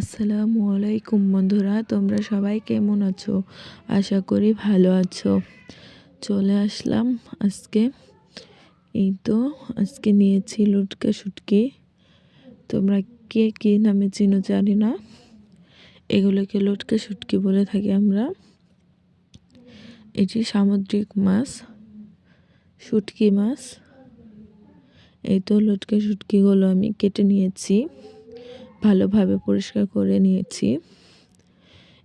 আসসালামু আলাইকুম বন্ধুরা, তোমরা সবাই কেমন আছো? আশা করি ভালো আছো। চলে আসলাম আজকে। এই তো আজকে নিয়েছি লুটকা শুটকি। তোমরা কে কী নামে চিনো জানি না। এগুলোকে লটকা শুটকি বলে থাকি আমরা। এটি সামুদ্রিক মাছ, শুটকি মাছ। এই তো লটকা শুটকিগুলো আমি কেটে নিয়েছি। ভালোভাবে পরিষ্কার করে নিয়েছি।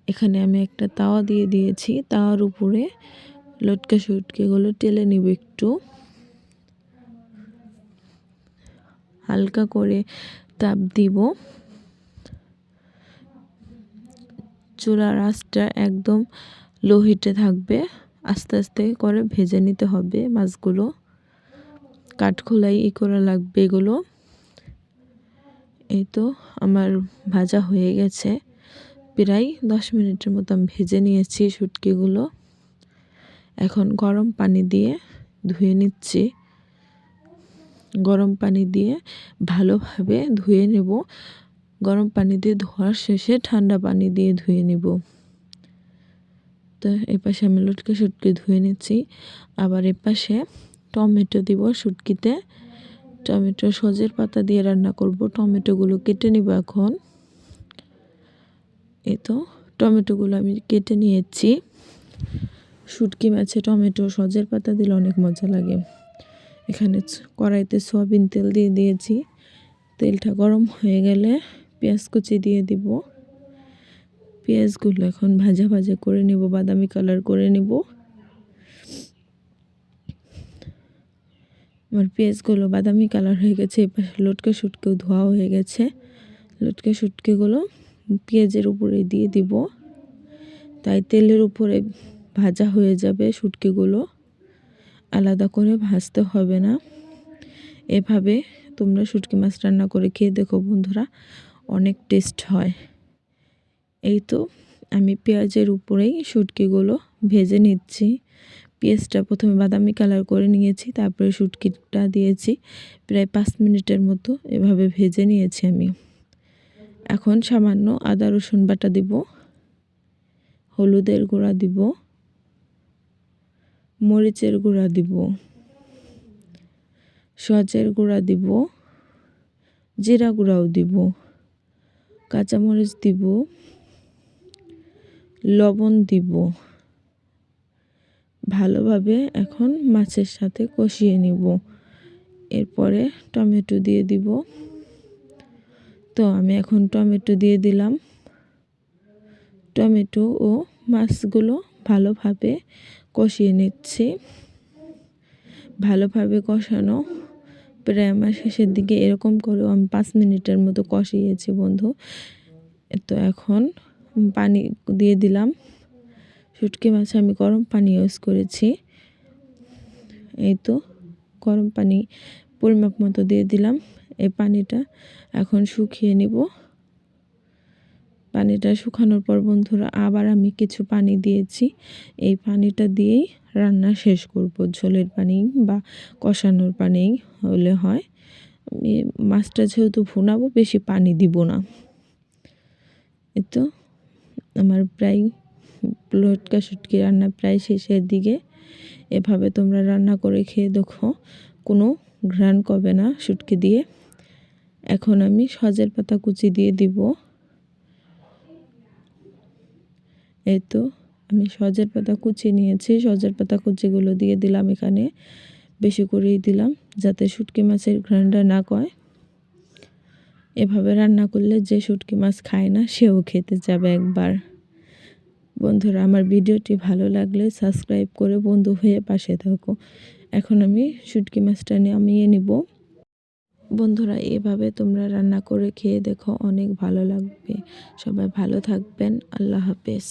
এখানে আমি একটা তাওয়া দিয়ে দিয়েছি। তাওয়ার উপরে লটকা শুটকিগুলো টেলে নিব একটু। হালকা করে তাপ দিব। চুলার আঁচটা একদম লো হিটে থাকবে। আস্তে আস্তে করে ভেজে নিতে হবে মাছগুলো। কাঠখোলাই ই করা লাগবে এগুলো। এই তো আমার ভাজা হয়ে গেছে। প্রায় দশ মিনিটের মতো আমি ভেজে নিয়েছি শুটকিগুলো। এখন গরম পানি দিয়ে ধুয়ে নিচ্ছি। গরম পানি দিয়ে ভালোভাবে ধুয়ে নেব। গরম পানি দিয়ে ধোয়ার শেষে ঠান্ডা পানি দিয়ে ধুয়ে নেব। তো এপাশে আমি লটকে শুটকি ধুয়ে নিচ্ছি। আবার এপাশে টমেটো দিব শুটকিতে। টমেটো সজের পাতা দিয়ে রান্না করব। টমেটোগুলো কেটে নিব এখন। এই তো, টমেটোগুলো আমি কেটে নিয়েছি। শুটকি মাছে টমেটো সজের পাতা দিলে অনেক মজা লাগে। এখানে কড়াইতে সয়াবিন তেল দিয়ে দিয়েছি। তেলটা গরম হয়ে গেলে পেঁয়াজ কুচি দিয়ে দিব। পেঁয়াজগুলো এখন ভাজা ভাজা করে নিব, বাদামি কালার করে নিব। আমার পেঁয়াজগুলো বাদামি কালার হয়ে গেছে এপাশে লটকে শুটকেও ধোয়া হয়ে গেছে। লটকে শুটকেগুলো পেঁয়াজের উপরে দিয়ে দিব। তাই তেলের উপরে ভাজা হয়ে যাবে শুটকিগুলো আলাদা করে ভাজতে হবে না। এভাবে তোমরা শুটকি মাছ রান্না করে খেয়ে দেখো বন্ধুরা, অনেক টেস্ট হয়। এই তো আমি পেঁয়াজের উপরেই শুটকিগুলো ভেজে নিচ্ছি। পেঁয়াজটা প্রথমে বাদামি কালার করে নিয়েছি, তারপরে শুটকিটা দিয়েছি, প্রায় পাঁচ মিনিটের মতো এভাবে ভেজে নিয়েছি আমি। এখন সামান্য আদা, রসুন বাটা দিব, হলুদের গুঁড়া দিব, মরিচের গুঁড়া দিব সচের গুঁড়া দিব, জিরা গুঁড়াও দিব, কাঁচামরিচ দিব, লবণ দিব। ভালোভাবে এখন মাছের সাথে কষিয়ে নিব। এরপরে টমেটো দিয়ে দিব। তো আমি এখন টমেটো দিয়ে দিলাম। টমেটো ও মাছগুলো ভালোভাবে কষিয়ে নিচ্ছি। ভালোভাবে কষানো প্রায় আমার শেষের দিকে এরকম করেও আমি পাঁচ মিনিটের মতো কষিয়েছি বন্ধু। তো এখন পানি দিয়ে দিলাম। শুটকি মাছ আমি গরম পানি ইউজ করেছি। এই তো, গরম পানি পরিমাপ মতো দিয়ে দিলাম। এই পানিটা এখন শুকিয়ে নিব। পানিটা শুকানোর পর বন্ধুরা আবার আমি কিছু পানি দিয়েছি। এই পানিটা দিয়েই রান্না শেষ করব। ঝোলের পানি বা কষানোর পানি হলে হয়। আমি মাছটা যেহেতু ভুনাবো, বেশি পানি দিব না। এই তো, আমার প্রায় লটকা শুটকি রান্না প্রায় শেষের দিকে। এভাবে তোমরা রান্না করে খেয়ে দেখো, কোনো ঘ্রাণ কবে না শুটকি দিয়ে। এখন আমি সজের পাতা কুচি দিয়ে দিব। এই তো আমি সজের পাতা কুচি নিয়েছি, সজের পাতা কুচিগুলো দিয়ে দিলাম এখানে। বেশি করেই দিলাম যাতে শুটকি মাছের ঘ্রাণটা না কয়। এভাবে রান্না করলে যে শুটকি মাছ খায় না, সেও খেতে যাবে একবার। বন্ধুরা, আমার ভিডিওটি ভালো লাগলে সাবস্ক্রাইব করে বন্ধু হয়ে পাশে থাকো। এখন আমি শুটকি মাছটা নামিয়ে নিব। বন্ধুরা, এভাবে তোমরা রান্না করে খেয়ে দেখো, অনেক ভালো লাগবে। সবাই ভালো থাকবেন। আল্লাহ হাফেজ।